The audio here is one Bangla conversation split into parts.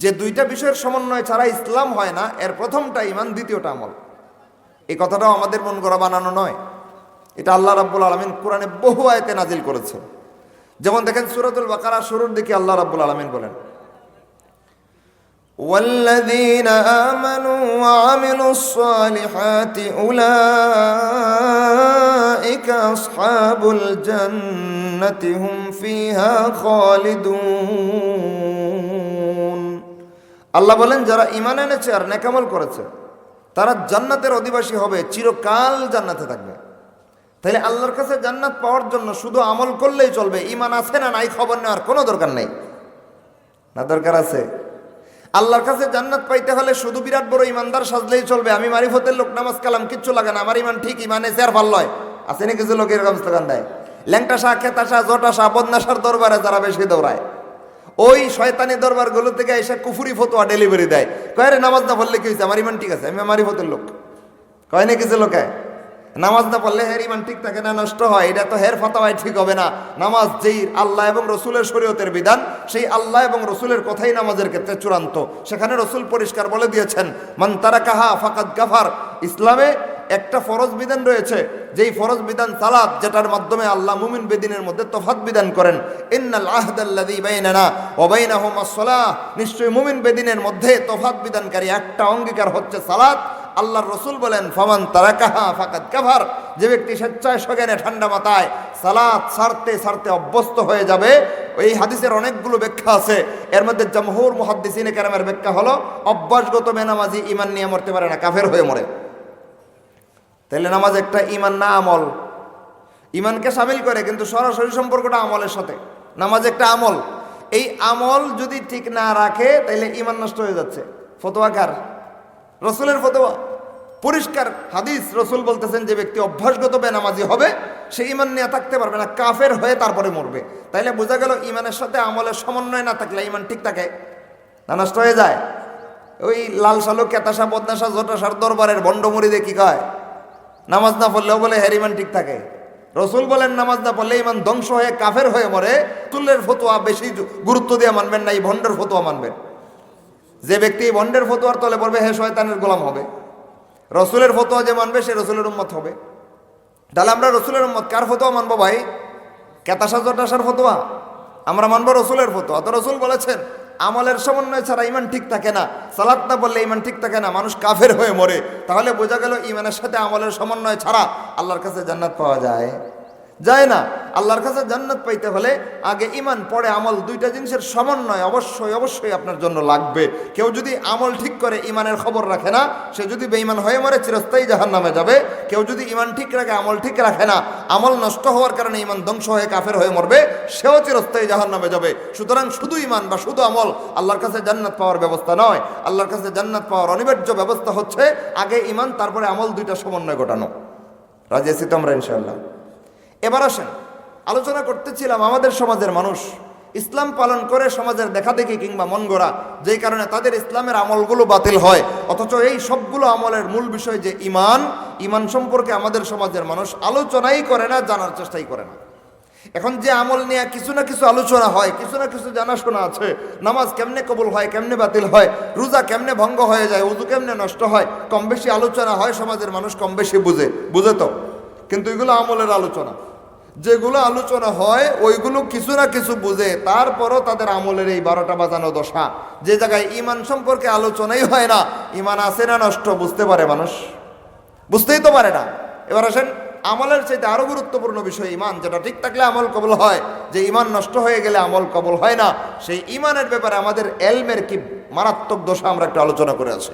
যে দুইটা বিষয়ের সমন্বয় ছাড়া ইসলাম হয় না এর প্রথমটা ইমান দ্বিতীয়টা আমল এই কথাটাও আমাদের মন করা বানানো নয় এটা আল্লাহ রাব্বুল আলমিন কোরআনে বহু আয়তে নাজিল করেছে যেমন দেখেন সুরাতুল বাকারা শুরুর দিকে আল্লাহ রাব্বুল আলমিন বলেন والذين آمنوا وعملوا الصالحات أولئك أصحاب الجنة هم فيها خالدون আল্লাহ বলেন, যারা ইমান এনেছে আর নেকামল করেছে, তারা জান্নাতের অধিবাসী হবে, চিরকাল জান্নাতে থাকবে। তাহলে আল্লাহর কাছে জান্নাত পাওয়ার জন্য শুধু আমল করলেই চলবে ইমান আছে না নাই খবর নেওয়ার কোনো দরকার নেই। না দরকার আছে? আল্লাহর কাছে জান্নাত পাইতে হলে শুধু বিরাট বড় ইমানদার সাজলেই চলবে। আমি মারিফতের লোক, নামাজ কালাম, কিচ্ছু লাগে না। আমার ইমান ঠিক ইমানে চেয়ার ভালো লয় আছে না কিছু লোক এরকম স্লোগান দেয় ল্যাংটা শাহ, খেতা শাহ বদনাশার দরবারে যারা বেশি দৌড়ায়। ওই শয়তানি দরবারগুলো থেকে এসে কুফুরি ফতোয়া ডেলিভারি দেয়। কয় রে, নামাজ না পড়লে কি হয়েছে আমার ইমান ঠিক আছে, আমি মারিফতের লোক। কয় না কিছু লোকে? নামাজ না পড়লে হের ইমান ঠিক থাকে না, নষ্ট হয়। এটা তো হের ফতাওয়ায় ঠিক হবে না। নামাজ যেই আল্লাহ এবং রসুলের শরীয়তের বিধান, সেই আল্লাহ এবং রসুলের কথাই নামাজের ক্ষেত্রে চূড়ান্ত। সেখানে রসুল পরিষ্কার বলে দিয়েছেন, মান তারা কাহা ফাকাত গাফার ইসলামে একটা ফরজ বিধান রয়েছে যেই ফরজ বিধান সালাত, যেটার মাধ্যমে আল্লাহ মুমিন বেদিনের মধ্যে তফাত বিধান করেন, ইন্নাল আহদাল্লাযী বাইনানা ওয়া বাইনাহুম আস-সালাহ, নিশ্চয়ই মুমিন বেদিনের মধ্যে তফাত বিধানকারী একটা অঙ্গীকার হচ্ছে সালাত। আল্লাহর রসুল বলেন, ফমান তারা কাহা ফাকাত কাভার যে ব্যক্তি স্বেচ্ছায় সজ্ঞানে ঠান্ডা মাথায় সালাত সারতে সারতে অভ্যস্ত হয়ে যাবে, এই হাদিসের অনেকগুলো ব্যাখ্যা আছে। এর মধ্যে জমহুর মুহাদ্দিসিনে কেরামের ব্যাখ্যা হলো, অভ্যাসগত বেনামাজি ইমান নিয়ে মরতে পারে না, কাফের হয়ে মরে। তাহলে নামাজ একটা ইমান না আমল? ইমানকে সামিল করে, কিন্তু সরাসরি সম্পর্কটা আমলের সাথে। নামাজ একটা আমল। এই আমল যদি ঠিক না রাখে তাহলে ইমান নষ্ট হয়ে যাচ্ছে। ফতোয়াকার রসুলের ফতোয়া। পরিষ্কার হাদিস রসুল বলতেছেন, যে ব্যক্তি অভ্যাসগত বেনামাজি হবে, সে ইমান নিয়ে থাকতে পারবে না, কাফের হয়ে তারপরে মরবে। তাইলে বোঝা গেল ইমানের সাথে আমলের সমন্বয় না থাকলে ইমান ঠিক থাকে? না নষ্ট হয়ে যায়? ওই লাল সালু কেতাসা, বদনাসা, জটাসার দরবারের বন্ডমুড়িদে কি কয়? নামাজ না পড়লেও বলে হ্যার ইমান ঠিক থাকে। রসুল বলেন, নামাজ না পড়লে ইমান ধ্বংস হয়ে কাফের হয়ে মরে। তুলের ফতোয়া বেশি গুরুত্ব দিয়ে মানবেন না, এই ভণ্ডের ফতোয়া মানবেন। যে ব্যক্তি এই ভণ্ডের ফতোয়ার তলে পড়বে, হে শয়তানের গোলাম হবে। রসুলের ফতোয়া যে মানবে, সে রসুলের উম্মত হবে। তাহলে আমরা রসুলের উম্মত কার ফতোয়া মানবো ভাই? কেতাসা জটাসার ফতোয়া? আমরা মানবো রসুলের ফতোয়া। তো রসুল বলেছেন আমলের সমন্বয় ছাড়া ইমান ঠিক থাকে না। সালাত না বললে ইমান ঠিক থাকে না, মানুষ কাফের হয়ে মরে। তাহলে বোঝা গেল ইমানের সাথে আমলের সমন্বয় ছাড়া আল্লাহর কাছে জান্নাত পাওয়া যায়। যায় না। আল্লাহর কাছে জান্নাত পাইতে হলে আগে ইমান পরে আমল দুইটা জিনিসের সমন্বয় অবশ্যই অবশ্যই আপনার জন্য লাগবে। কেউ যদি আমল ঠিক করে ইমানের খবর রাখে না, সে যদি বেঈমান হয়ে মরে চিরস্থায়ী জাহান নামে যাবে। কেউ যদি ইমান ঠিক রাখে, আমল ঠিক রাখে না, আমল নষ্ট হওয়ার কারণে ইমান ধ্বংস হয়ে কাফের হয়ে মরবে, সেও চিরস্থায়ী জাহান নামে যাবে। সুতরাং শুধু ইমান বা শুধু আমল আল্লাহর কাছে জান্নাত পাওয়ার ব্যবস্থা নয়, আল্লাহর কাছে জান্নাত পাওয়ার অনিবার্য ব্যবস্থা হচ্ছে, আগে ইমান তারপরে আমল দুইটা সমন্বয় ঘটানো। রাজি আছি তো ইনশাল্লাহ এবার আসেন, আলোচনা করতেছিলাম আমাদের সমাজের মানুষ। ইসলাম পালন করে সমাজের দেখাদেখি কিংবা মন গড়া, যেই কারণে তাদের ইসলামের আমলগুলো বাতিল হয়। অথচ এই সবগুলো আমলের মূল বিষয় যে ইমান ইমান সম্পর্কে আমাদের সমাজের মানুষ আলোচনাই করে না, জানার চেষ্টাই করে না। এখন যে আমল নিয়ে কিছু না কিছু আলোচনা হয়, কিছু না কিছু জানাশোনা আছে, নামাজ কেমনে কবুল হয়, কেমনে বাতিল হয়, রোজা কেমনে ভঙ্গ হয়ে যায় উজু কেমনে নষ্ট হয় কম বেশি আলোচনা হয়, সমাজের মানুষ কম বেশি বুঝে বুঝে তো। কিন্তু এগুলো আমলের আলোচনা। যেগুলো আলোচনা হয়, ওইগুলো কিছু না কিছু বুঝে, তারপরও তাদের আমলের এই বারোটা বাজানো দশা। যে জায়গায় ইমান সম্পর্কে আলোচনাই হয় না ইমান আছে না নষ্ট, বুঝতে পারে মানুষ? বুঝতেই তো পারে না। এবার আসেন, আমলের চাইতে আরও গুরুত্বপূর্ণ বিষয় ইমান যেটা ঠিক থাকলে আমল কবল হয়, যে ইমান নষ্ট হয়ে গেলে আমল কবল হয় না। সেই ইমানের ব্যাপারে আমাদের এলমের কি মারাত্মক দশা আমরা একটা আলোচনা করে আছি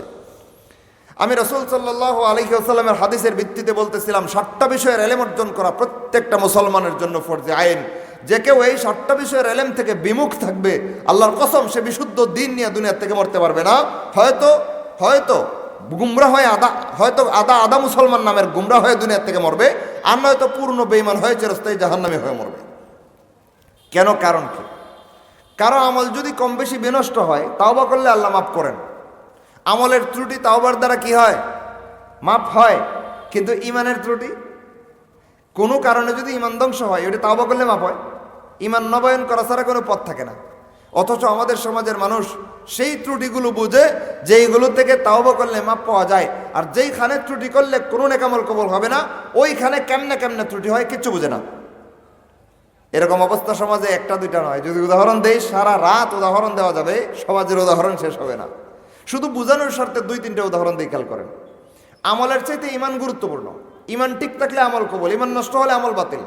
আমি রসুল সাল্লাহ আলহি আসাল্লামের হাদিসের ভিত্তিতে বলতেছিলাম ষাটটা বিষয়ের এলেম অর্জন করা প্রত্যেকটা মুসলমানের জন্য ফরজে আইন। যে কেউ এই ষাটটা বিষয়ের এলেম থেকে বিমুখ থাকবে, আল্লাহর কসম, সে বিশুদ্ধ দিন নিয়ে দুনিয়ার থেকে মরতে পারবে না। হয়তো হয়তো গুমরা হয়ে আদা, হয়তো আদা আদা মুসলমান নামের গুমরা হয়ে দুনিয়ার থেকে মরবে, আর নয়তো পূর্ণ বেইমান হয়ে চিরস্থায়ী জাহান্নামী হয়ে মরবে। কেন? কারণ কি? কারও আমল যদি কম বেশি বিনষ্ট হয়, তাওবা করলে আল্লাহ মাফ করেন। আমলের ত্রুটি তাওবার দ্বারা কি হয়? মাপ হয়। কিন্তু ইমানের ত্রুটি? কোনো কারণে যদি ইমান ধ্বংস হয় ওটা তাওবা করলে মাপ হয়। ইমান নবায়ন করা ছাড়া কোনো পথ থাকে না। অথচ আমাদের সমাজের মানুষ সেই ত্রুটিগুলো বুঝে যে এইগুলো থেকে তাওবা করলে মাপ পাওয়া যায়। আর যেইখানে ত্রুটি করলে কোনো নেকামল কবল হবে না, ওইখানে কেমনে কেমনে ত্রুটি হয় কিচ্ছু বুঝে না। এরকম অবস্থা সমাজে একটা, দুইটা নয়। যদি উদাহরণ দেই, সারা রাত উদাহরণ দেওয়া যাবে, সমাজের উদাহরণ শেষ হবে না। শুধু বোঝানোর স্বার্থে দুই তিনটে উদাহরণ দিয়ে খেয়াল করেন। আমলের চাইতে ইমান গুরুত্বপূর্ণ। ইমান ঠিক থাকলে আমল কবল ইমান নষ্ট হলে আমল বাতিল।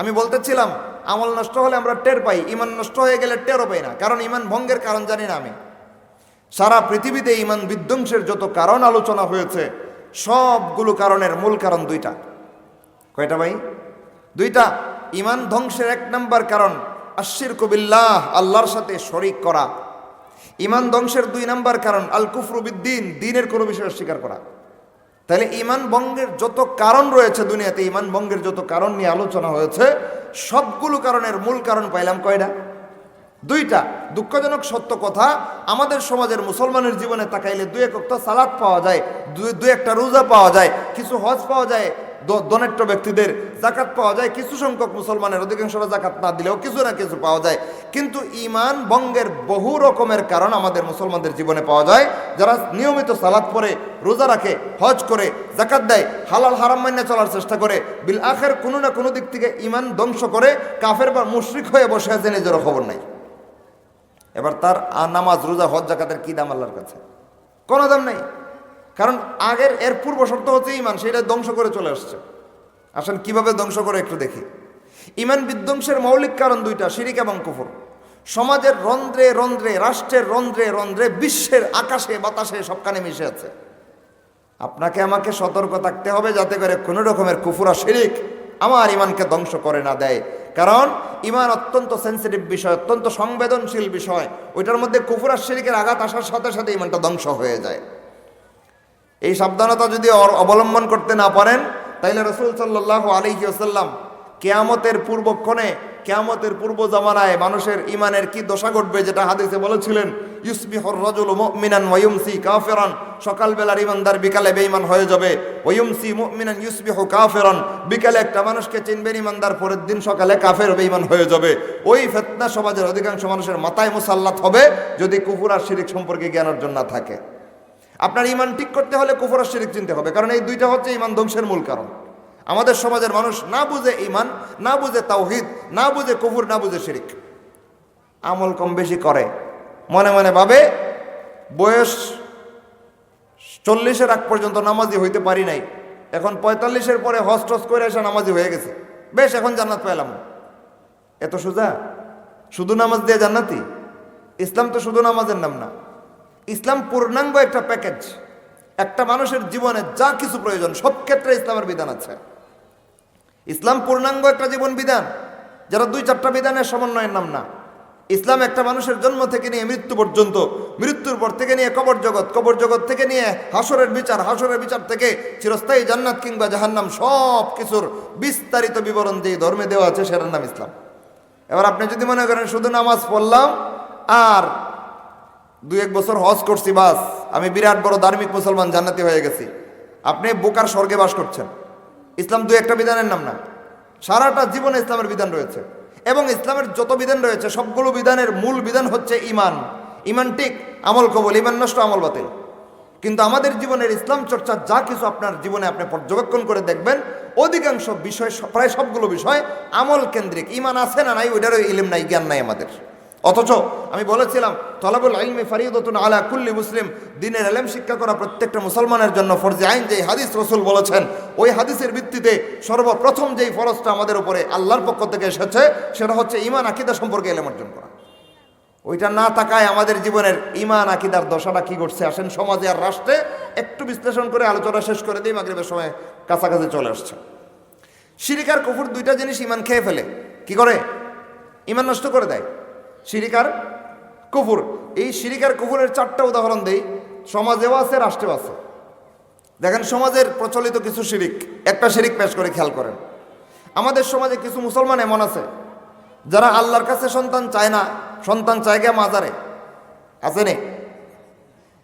আমি বলতেছিলাম, আমল নষ্ট হলে আমরা টের পাই ইমান নষ্ট হয়ে গেলে টেরও পাই না, কারণ ইমান ভঙ্গের কারণ জানি না আমি। সারা পৃথিবীতে ইমান বিধ্বংসের যত কারণ আলোচনা হয়েছে, সবগুলো কারণের মূল কারণ দুইটা। কয়টা ভাই? দুইটা। ইমান ধ্বংসের এক নাম্বার কারণ আশির কবিল্লাহ আল্লাহর সাথে শরিক করা। ইমান ধ্বংসের দুই নাম্বার কারণ, আল কুফরুবিদ্দিন দিনের কোনো বিষয় অস্বীকার করা। তাহলে ইমান ভঙ্গের যত কারণ রয়েছে দুনিয়াতে, ইমান ভঙ্গের যত কারণ নিয়ে আলোচনা হয়েছে, সবগুলো কারণের মূল কারণ পাইলাম কয়টা? দুইটা। দুঃখজনক সত্য কথা, আমাদের সমাজের মুসলমানের জীবনে তাকাইলে দুই এক সালাদ পাওয়া যায় দুই একটা রোজা পাওয়া যায়, কিছু হজ পাওয়া যায় দ- দনেট্য ব্যক্তিদের জাকাত পাওয়া যায়। কিছু সংখ্যক মুসলমানের অধিকাংশরা জাকাত না দিলেও কিছু না কিছু পাওয়া যায়। কিন্তু ইমান বঙ্গের বহু রকমের কারণ আমাদের মুসলমানদের জীবনে পাওয়া যায়। যারা নিয়মিত সালাদ পরে রোজা রাখে, হজ করে, জাকাত দেয়, হালাল, হারাম মান্য চলার চেষ্টা করে, বিল আখের কোনো না কোনো দিক থেকে ইমান ধ্বংস করে কাফের বা মুশরিক হয়ে বসে আছে নিজেরও খবর নাই। এবার তার নামাজ, রোজা, হজ, জাকাতের কি দাম আল্লাহর কাছে? কোনো দাম নেই। কারণ আগের, এর পূর্ব শর্ত হচ্ছে ইমান সেটা ধ্বংস করে চলে আসছে। আসেন, কীভাবে ধ্বংস করে একটু দেখি। ইমান বিধ্বংসের মৌলিক কারণ দুইটা, শিরিক এবং কুফর। সমাজের রন্ধ্রে রন্ধ্রে, রাষ্ট্রের রন্ধ্রে রন্ধ্রে, বিশ্বের আকাশে, বাতাসে সবখানে মিশে আছে। আপনাকে আমাকে সতর্ক থাকতে হবে যাতে করে কোনো রকমের কুফুরা শিরিক আমার ইমানকে ধ্বংস করে না দেয়। কারণ ইমান অত্যন্ত সেন্সিটিভ বিষয়, অত্যন্ত সংবেদনশীল বিষয়। ওইটার মধ্যে কুফুরা শিরিকের আঘাত আসার সাথে সাথে ইমানটা ধ্বংস হয়ে যায়। এই সাবধানতা যদি অবলম্বন করতে না পারেন, তাইলে রসুল সাল্লাহ আলহি আসাল্লাম কেয়ামতের পূর্বক্ষণে, কেয়ামতের পূর্ব জামানায় মানুষের ইমানের কি দশা ঘটবে যেটা হাদিসে বলেছিলেন, ইউসবিহর রজুল মুমিনান ওয়ুমসি কাফেরান সকালবেলার ইমানদার বিকালে বেঈমান হয়ে যাবে। ওয়ুমসি মুমিনান ইউসবিহু কাফেরান বিকালে একটা মানুষকে চিনবেন ইমানদার পরের দিন সকালে কাফের বেঈমান হয়ে যাবে। ওই ফেতনা সমাজের অধিকাংশ মানুষের মাথায় মুসাল্লাত হবে যদি কুফুর আর শিরিক সম্পর্কে জ্ঞান অর্জন না থাকে। আপনার ইমান ঠিক করতে হলে কুফর শিরিক চিনতে হবে, কারণ এই দুইটা হচ্ছে ইমান ধ্বংসের মূল কারণ। আমাদের সমাজের মানুষ না বুঝে ইমান না বুঝে তাওহিদ, না বুঝে কুফুর, না বুঝে শিরিক। আমল কম বেশি করে। মনে মনে ভাবে, বয়স চল্লিশের আগ পর্যন্ত নামাজি হইতে পারি নাই। এখন পঁয়তাল্লিশের পরে হস টস করে এসে নামাজি হয়ে গেছে। বেশ, এখন জান্নাত পেলাম এত সোজা? শুধু নামাজ দিয়ে জান্নাতি? ইসলাম তো শুধু নামাজের নাম না। ইসলাম পূর্ণাঙ্গ একটা প্যাকেজ। একটা মানুষের জীবনে যা কিছু প্রয়োজন, সব ক্ষেত্রে ইসলামের বিধান আছে। ইসলাম পূর্ণাঙ্গ একটা জীবন বিধান, যারা দুই চারটা বিধানের সমন্বয়ের নাম না। ইসলাম একটা মানুষের জন্ম থেকে নিয়ে মৃত্যু পর্যন্ত, মৃত্যুর পর থেকে নিয়ে কবর জগৎ কবর জগৎ থেকে নিয়ে হাসরের বিচার হাসরের বিচার থেকে চিরস্থায়ী জান্নাত কিংবা জাহান্নাম, সব কিছুর বিস্তারিত বিবরণ যে ধর্মে দেওয়া আছে, সেটার নাম ইসলাম। এবার আপনি যদি মনে করেন, শুধু নামাজ পড়লাম আর দুই এক বছর হজ করছি, বাস। আমি বিরাট বড় ধার্মিক মুসলমান, জান্নাতি হয়ে গেছি। আপনি বোকার স্বর্গে বাস করছেন। ইসলাম দুই একটা বিধানের নাম না। সারাটা জীবনে ইসলামের বিধান রয়েছে। এবং ইসলামের যত বিধান রয়েছে, সবগুলো বিধানের মূল বিধান হচ্ছে ইমান। ইমান ঠিক, আমল কবল, ইমান নষ্ট, আমল বাতিল। কিন্তু আমাদের জীবনের ইসলাম চর্চা যা কিছু আপনার জীবনে আপনি পর্যবেক্ষণ করে দেখবেন, অধিকাংশ বিষয়, প্রায় সবগুলো বিষয় আমল কেন্দ্রিক। ইমান আছে না নাই, ওইটারও ইলিম নাই, জ্ঞান নাই আমাদের। অথচ আমি বলেছিলাম, তলাবুল আইলমে ফারিদতুন আলা কুল্লি মুসলিম, দিনের এলেম শিক্ষা করা প্রত্যেকটা মুসলমানের জন্য ফরজে আইন যেই হাদিস রসুল বলেছেন, ওই হাদিসের ভিত্তিতে সর্বপ্রথম যেই ফরজটা আমাদের উপরে আল্লাহর পক্ষ থেকে এসেছে, সেটা হচ্ছে ইমান আকিদা সম্পর্কে এলেম অর্জন করা। ওইটা না থাকায় আমাদের জীবনের ইমান আকিদার দশাটা কি ঘটছে? আসেন সমাজে আর রাষ্ট্রে একটু বিশ্লেষণ করে আলোচনা শেষ করে দিই, মাগরিবের সময় কাছাকাছি চলে আসছে। শিরিকার কুফুর দুইটা জিনিস ইমান খেয়ে ফেলে। কি করে? ইমান নষ্ট করে দেয়। শিরিকার কুফুর। এই শিরিকার কুফুরের চারটা উদাহরণ দেই। সমাজেও আছে, রাষ্ট্রেও আছে। দেখেন, সমাজের প্রচলিত কিছু শিরিক, একটা শিরিক পেশ করে খেয়াল করেন। আমাদের সমাজে কিছু মুসলমান এমন আছে, যারা আল্লাহর কাছে সন্তান চায় না, সন্তান চায় গিয়া মাজারে। আছে নে?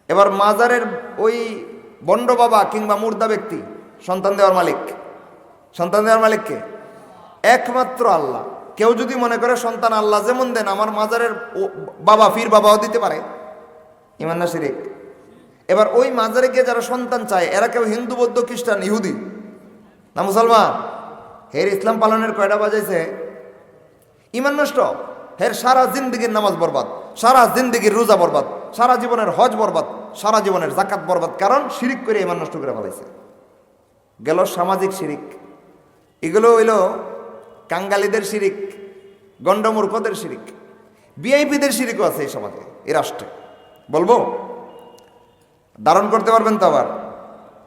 এবার মাজারের ওই বন্ড বাবা কিংবা মুর্দা ব্যক্তি সন্তান দেওয়ার মালিক। সন্তান দেওয়ার মালিককে একমাত্র আল্লাহ। কেউ যদি মনে করে সন্তান আল্লাহ যেমন দেন, আমার মাজারের বাবা ফির বাবাও দিতে পারে। ইমান না শিরিক? এবার ওই মাজারে গিয়ে যারা সন্তান চায়, এরা কেউ হিন্দু, বৌদ্ধ, খ্রিস্টান, ইহুদি? না মুসলমান? হের ইসলাম পালনের কয়টা বাজাইছে? ইমান নষ্ট। হের সারা জিন্দগির নামাজ বরবাদ, সারা জিন্দগির রোজা বরবাদ, সারা জীবনের হজ বরবাদ, সারা জীবনের জাকাত বরবাদ, কারণ শিরিক করে ইমান নষ্ট করে ফেলাইছে। গেল সামাজিক শিরিক। এগুলো হইল কাঙ্গালিদের শিরিক গণ্ডমূর্খদের শিরিক বিআইপিদের শিরিকও আছে এই সমাজে, এই রাষ্ট্রে। বলব? ধারণ করতে পারবেন তো আবার।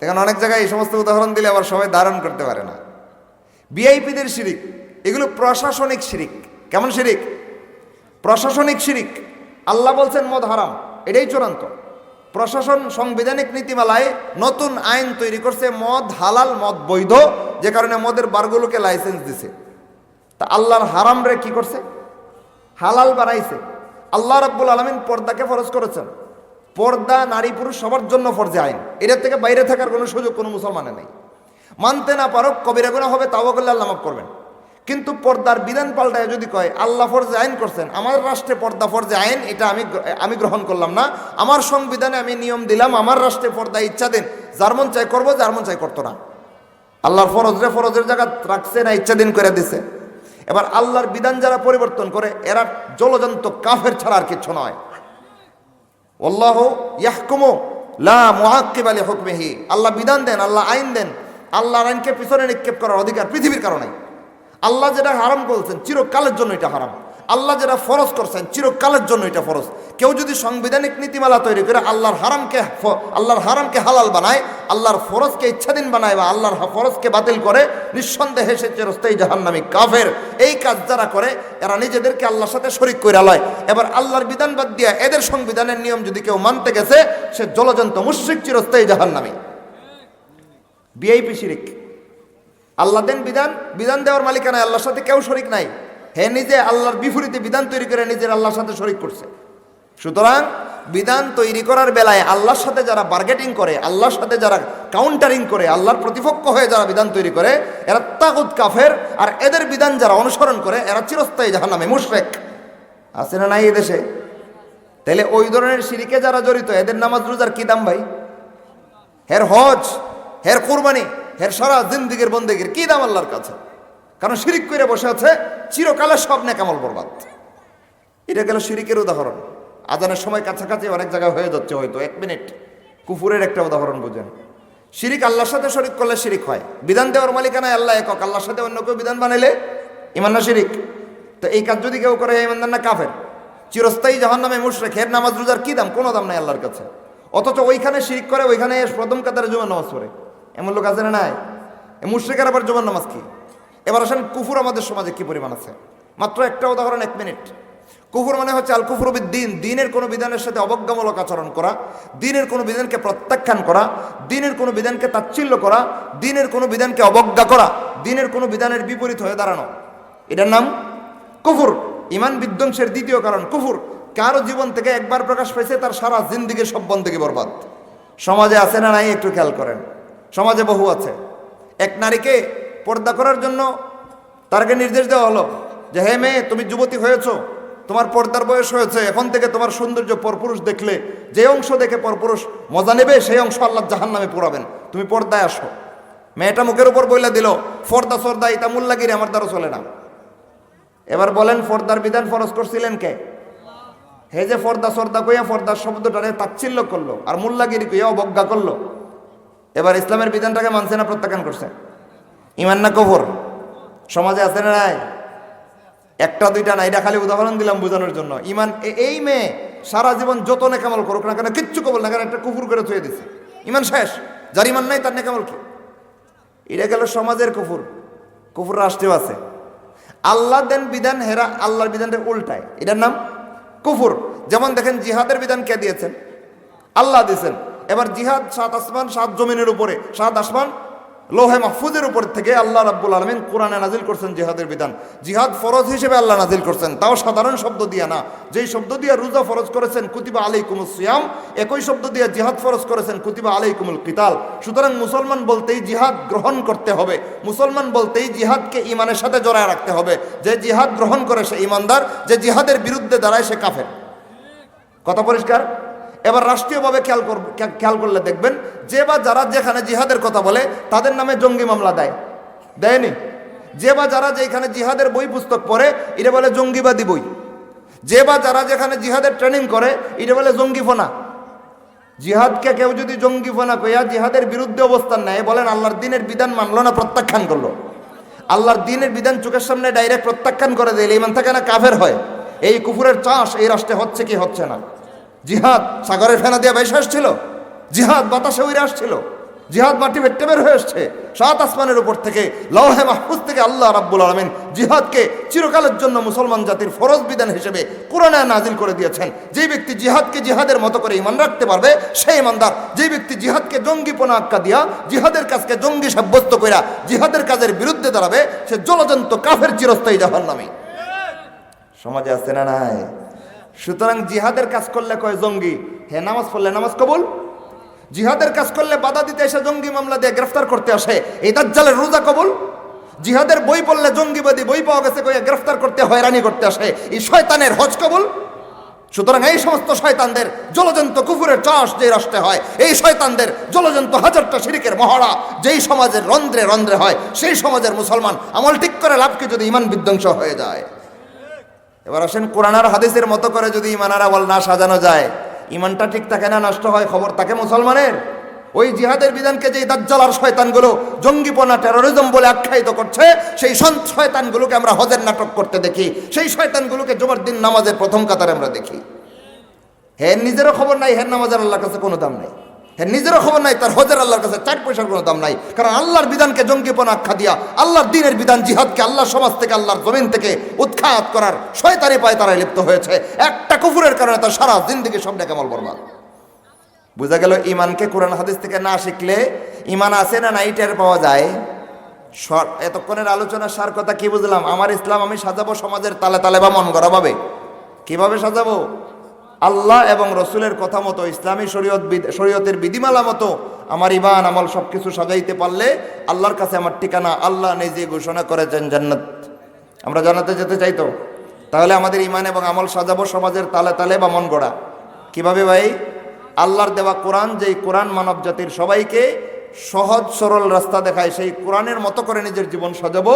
এখানে অনেক জায়গায় এই সমস্ত উদাহরণ দিলে আবার সবাই ধারণ করতে পারে না। বিআইপিদের শিরিক, এগুলো প্রশাসনিক শিরিক। কেমন শিরিক? প্রশাসনিক শিরিক। আল্লাহ বলছেন মদ হারাম, এটাই চূড়ান্ত। প্রশাসন সাংবিধানিক নীতিমালায় নতুন আইন তৈরি করছে, মদ হালাল, মদ বৈধ, যে কারণে মদের বারগুলোকে লাইসেন্স দিছে। তা আল্লাহর হারাম রে কি করছে? হালাল বাড়াইছে আল্লাহ রাব্বুল আলমিন পর্দাকে ফরজ করেছেন। পর্দা নারী পুরুষ সবার জন্য ফরজে আইন। এটার থেকে বাইরে থাকার কোনো সুযোগ কোনো মুসলমানের নেই। মানতে না পারো কবিরা গুণা হবে, তাও করলে আল্লাহ মাফ করবেন। কিন্তু পর্দার বিধান পাল্টায় যদি কয়, আল্লাহ ফরজে আইন করছেন, আমার রাষ্ট্রে পর্দা ফরজে আইন, এটা আমি আমি গ্রহণ করলাম না। আমার সংবিধানে আমি নিয়ম দিলাম, আমার রাষ্ট্রে পর্দা ইচ্ছা দিন, যার মন চাই করব, যার মন চাই করতো না। আল্লাহর ফরজরে ফরজের জায়গা রাখছে না, ইচ্ছা দিন করে দিছে। এবার আল্লাহর বিধান যারা পরিবর্তন করে, এরা জলজন্ত কাফের ছাড়া আর কিছু নয়। আল্লাহ ইয়াহকুমো লা মহাক্কিব আলী হুকমেহি আল্লাহ বিধান দেন, আল্লাহ আইন দেন। আল্লাহর আইনকে পিছনে নিক্ষেপ করার অধিকার পৃথিবীর কারণে। আল্লাহ যেটা হারাম বলছেন, চিরকালের জন্য এটা হারাম। আল্লাহ যেটা ফরজ করছেন, চিরকালের জন্য এটা ফরজ। কেউ যদি সাংবিধানিক নীতিমালা তৈরি করে আল্লাহর হারামকে আল্লাহর হারামকে হালাল বানায়, আল্লাহর ফরজকে ইচ্ছাধীন বানায় বা আল্লাহর ফরজকে বাতিল করে, নিঃসন্দেহে সে চিরস্থায়ী জাহান্নামী কাফের। এই কাজ যারা করে, এরা নিজেদেরকে আল্লাহর সাথে শরিক করে লয়। এবার আল্লাহর বিধান বাদ দিয়া এদের সংবিধানের নিয়ম যদি কেউ মানতে গেছে, সে জলজন্ত মুশ্রিক চিরস্থায়ী জাহান্নামী। বিআইপি শিরিক। আল্লাহ দেন বিধান বিধান দেওয়ার মালিকানায় আল্লাহর সাথে কেউ শরিক নাই। হে নিজে আল্লাহর বিপরীতে বিধান তৈরি করে নিজের আল্লাহর সাথে শরিক করছে। সুতরাং বিধান তৈরি করার বেলায় আল্লাহর সাথে যারা বার্গেটিং করে, আল্লাহর সাথে যারা কাউন্টারিং করে, আল্লাহর প্রতিপক্ষ হয়ে যারা বিধান তৈরি করে, এরা তাগুদ কাফের, আর এদের বিধান যারা অনুসরণ করে, এরা চিরস্থায়ী জাহান নামে মুশরেক। আছে না নাই এই দেশে? তাহলে ওই ধরনের সিরিকে যারা জড়িত, এদের নামাজ রোজার কি দাম ভাই? হের হজ, হের কুরবানি, হের সারা জিন্দিগির বন্দেগির কি দাম আল্লাহর কাছে? কারণ শিরিক করে বসে আছে, চিরকালে সব নেকামল বরবাদ। এটা গেল শিরিকের উদাহরণ। আজানের সময় কাছাকাছি অনেক জায়গায় হয়ে যাচ্ছে হয়তো, এক মিনিট। কুফুরের একটা উদাহরণ বুঝেন। শিরিক আল্লাহর সাথে শরিক করলে শিরিক হয়। বিধান দেওয়ার মালিকানায় আল্লাহ একক। আল্লাহর সাথে অন্য কেউ বিধান বানাইলে ইমান না শিরিক। তো এই কাজ যদি কেউ করে ইমানদার না কাফের। চিরস্থায়ী জাহান নামে মুশরেক, হের নামাজ, রোজার কি দাম? কোনো দাম নাই আল্লাহর কাছে। অথচ ওইখানে শিরিক করে, ওইখানে প্রথম কাতারে জুমার নামাজ পড়ে। এমন লোক আছে না নাই? মুশ্রিকের আবার জুমার নামাজ কি? এবার আসেন, কুফুর আমাদের সমাজে কি পরিমাণ আছে? মাত্র একটা উদাহরণ, এক মিনিট। কুফুর মানে হচ্ছে আল কুফুর দিন দিনের কোনো বিধানের সাথে অবজ্ঞামূলক আচরণ করা, দিনের কোনো বিধানকে প্রত্যাখ্যান করা, দিনের কোনো বিধানকে তাচ্ছিল্য করা, দিনের কোনো বিধানকে অবজ্ঞা করা, দিনের কোনো বিধানের বিপরীত হয়ে দাঁড়ানো। এটার নাম কুফুর। ইমান বিধ্বংসের দ্বিতীয় কারণ কুফুর। কারও জীবন থেকে একবার প্রকাশ পেয়েছে, তার সারা জিন্দিগির সব বন্দীকে বরবাদ। সমাজে আছে না নাই, একটু খেয়াল করেন। সমাজে বহু আছে। এক নারীকে পর্দা করার জন্য তারকে নির্দেশ দেওয়া হলো যে, হে মেয়ে, তুমি যুবতী হয়েছ, তোমার পর্দার বয়স হয়েছে, এখন থেকে তোমার সৌন্দর্য পরপুরুষ দেখলে, যে অংশ দেখে পরপুরুষ মজা নেবে, সেই অংশ আল্লাহ জাহান নামে পোড়াবেন। তুমি পর্দায় আসো। মেয়েটা মুখের উপর বইলা দিল, ফর্দা সর্দা এটা মুল্লাগিরি আমার দ্বারা চলে না। এবার বলেন, ফর্দার বিধান ফরজ করছিলেন কে? হে যে ফর্দা সর্দা কইয়া ফর্দার শব্দটারে তাচ্ছিল্য করল, আর মুল্লাগিরি কইয়া অবজ্ঞা করল। এবার ইসলামের বিধানটাকে মানছে না, প্রত্যাখ্যান করছে। ইমান না কবর সমাজে আছে না নাই? একটা, দুইটা না, এটা খালি উদাহরণ দিলাম বোঝানোর জন্য। ইমান এই মেয়ে সারা জীবন যত নেকামল করুক না কেন, কিচ্ছু কবল না কেন, একটা কুকুর করে থুয়ে দিছে। ইমান শেষ। যার ইমান নাই, তার নেকামল কি? এটা গেল সমাজের কুফুর। কুফুর রাষ্ট্রেও আছে। আল্লাহ দেন বিধান, হেরা আল্লাহর বিধানটা উল্টায়। এটার নাম কুফুর। যেমন দেখেন, জিহাদের বিধান কে দিয়েছেন? আল্লাহ দিয়েছেন। এবার জিহাদ সাত আসমান, সাত জমিনের উপরে। সাত আসমান লোহে মাহফুজের উপর থেকে আল্লাহ রাব্বুল আলমিন কোরআনে নাজিল করছেন জিহাদের বিধান। জিহাদ ফরজ হিসেবে আল্লাহ নাজিল করছেন, তাও সাধারণ শব্দ দিয়া না। যেই শব্দ দিয়া রোজা ফরজ করেছেন, কুতিবা আলী কুমুসিয়াম একই শব্দ দিয়ে জিহাদ ফরজ করেছেন, কুতিবা আলী আলাইকুমুল কিতাল। সুতরাং মুসলমান বলতেই জিহাদ গ্রহণ করতে হবে। মুসলমান বলতেই জিহাদকে ইমানের সাথে জড়ায় রাখতে হবে। যে জিহাদ গ্রহণ করে সে ইমানদার যে জিহাদের বিরুদ্ধে দাঁড়ায় সে কাফের। কথা পরিষ্কার? এবার রাষ্ট্রীয়ভাবে খেয়াল করব খেয়াল করলে দেখবেন, যে বা যারা যেখানে জিহাদের কথা বলে, তাদের নামে জঙ্গি মামলা দেয়। দেয়নি? যে বা যারা যেখানে জিহাদের বই পুস্তক পড়ে, এটা বলে জঙ্গিবাদী বই। যে বা যারা যেখানে জিহাদের ট্রেনিং করে, এটা বলে জঙ্গিফোনা। জিহাদকে কেউ যদি জঙ্গিফোনা কইয়া জিহাদের বিরুদ্ধে অবস্থান নেয়, বলেন আল্লাহর দিনের বিধান মানলো না, প্রত্যাখ্যান করল। আল্লাহর দিনের বিধান চোখের সামনে ডাইরেক্ট প্রত্যাখ্যান করে দিলে, ইমান থাকে না, কাফের হয়। এই কুকুরের চাষ এই রাষ্ট্রে হচ্ছে কি হচ্ছে না? জিহাদ সাগরের ফেনা দিয়ে বেশ আসছিল। জিহাদ বাতাসে উড়ে আসছিল। জিহাদ মাটি ভেট্টে বের হয়ে আসছে। সাত আসমানের উপর থেকে লৌহে মাহফুজ থেকে আল্লাহ রাব্বুল আলমিন জিহাদকে চিরকালের জন্য মুসলমান জাতির ফরজ বিধান হিসেবে কোরআনে নাজিল করে দিয়েছেন। যে ব্যক্তি জিহাদকে জিহাদের মতো করে ইমান রাখতে পারবে, সেই ইমানদার যে ব্যক্তি জিহাদকে জঙ্গিপনা আক্কা দিয়া জিহাদের কাজকে জঙ্গি সাব্যস্ত কইরা জিহাদের কাজের বিরুদ্ধে দাঁড়াবে, সে জলজন্ত কাফের চিরস্থায়ী জাহান্নামী। সমাজে আছে না নাই? সুতরাং জিহাদের কাজ করলে কয় জঙ্গি? হে নামাজ পড়লে নামাজ কবুল? জিহাদের কাজ করলে বাধা দিতে এসে জঙ্গি মামলা দিয়ে গ্রেফতার করতে আসে, এই দাজ্জালের রোজা কবুল? জিহাদের বই পড়লে জঙ্গিবাদী বই পাওয়া গেছে কয়ে গ্রেফতার করতে, হয়রানি করতে আসে, এই শয়তানের হজ কবুল? সুতরাং এই সমস্ত শয়তানদের জলজন্ত কুকুরের চাষ যে রাষ্ট্রে হয়, এই শয়তানদের জলজন্ত হাজারটা শিরিকের মহড়া, যেই সমাজের রন্ধ্রে রন্ধ্রে হয়, সেই সমাজের মুসলমান আমল ঠিক করে লাভকে যদি ইমান বিধ্বংস হয়ে যায়? এবার আসেন কোরআন আর হাদিসের মতো করে যদি ইমানার আমল না সাজানো যায় ইমানটা ঠিক থাকে না, নষ্ট হয়, খবর থাকে মুসলমানের। ওই জিহাদের বিধানকে যে দাজ্জাল আর শয়তানগুলো জঙ্গিপনা টেরোরিজম বলে আখ্যায়িত করছে, সেই শয়তানগুলোকে আমরা হজের নাটক করতে দেখি। সেই শয়তানগুলোকে জমার দিন নামাজের প্রথম কাতারে আমরা দেখি। হ্যাঁ নিজেরও খবর নাই হ্যাঁ নামাজের আল্লাহর কাছে কোনো দাম নেই। হ্যাঁ নিজেরও খবর নাই, তার হজের আল্লাহর কাছে চার পয়সার কোনো দাম নাই। কারণ আল্লাহর বিধানকে জঙ্গিপনা আখ্যা দিয়া, আল্লাহর দিনের বিধান জিহাদকে আল্লাহর সমাজ থেকে, আল্লাহর জমিন থেকে উৎখাত করার শয়তানি পায় তারা লিপ্ত হয়েছে। একটা কুফুরের কারণে তার সারা জিন্দগি সব ডেকে মল বরবাদ। বোঝা গেল ইমানকে কোরআন হাদিস থেকে না শিখলে ইমান আছে না নাই টের পাওয়া যায়। এতক্ষণের আলোচনার সার কথা কি বুঝলাম? আমার ইসলাম আমি সাজাবো সমাজের তালে তালে বা মন গড়া ভাবে কীভাবে সাজাবো? আল্লাহ এবং রসুলের কথা মতো, ইসলামী শরীয়ত শরীয়তের বিধিমালা মতো আমার ইমান আমল সব কিছু সাজাইতে পারলে আল্লাহর কাছে আমার ঠিকানা আল্লাহ নিজে ঘোষণা করেছেন জান্নাত। আমরা জানাতে যেতে চাইতো তাহলে আমাদের ইমান এবং আমল সাজাবো সমাজের তালে তালে বা মন গড়া। কীভাবে ভাই? আল্লাহর দেওয়া কোরআন, যেই কোরআন মানব জাতির সবাইকে সহজ, সরল রাস্তা দেখায় সেই কোরআনের মতো করে নিজের জীবন সাজাব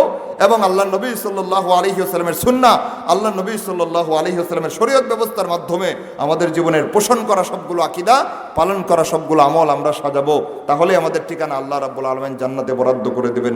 এবং আল্লাহ নবী সাল্লাহ আলহি আসসালামের সুন্না, আল্লাহ নবী সাল্লাহ আলহি আসসালামের শরীয়ত ব্যবস্থার মাধ্যমে আমাদের জীবনের পোষণ করা সবগুলো আকিদা, পালন করা সবগুলো আমল আমরা সাজাবো। তাহলে আমাদের ঠিকানা আল্লাহ রাবুল আলমেন জান্নাতে বরাদ্দ করে দেবেন।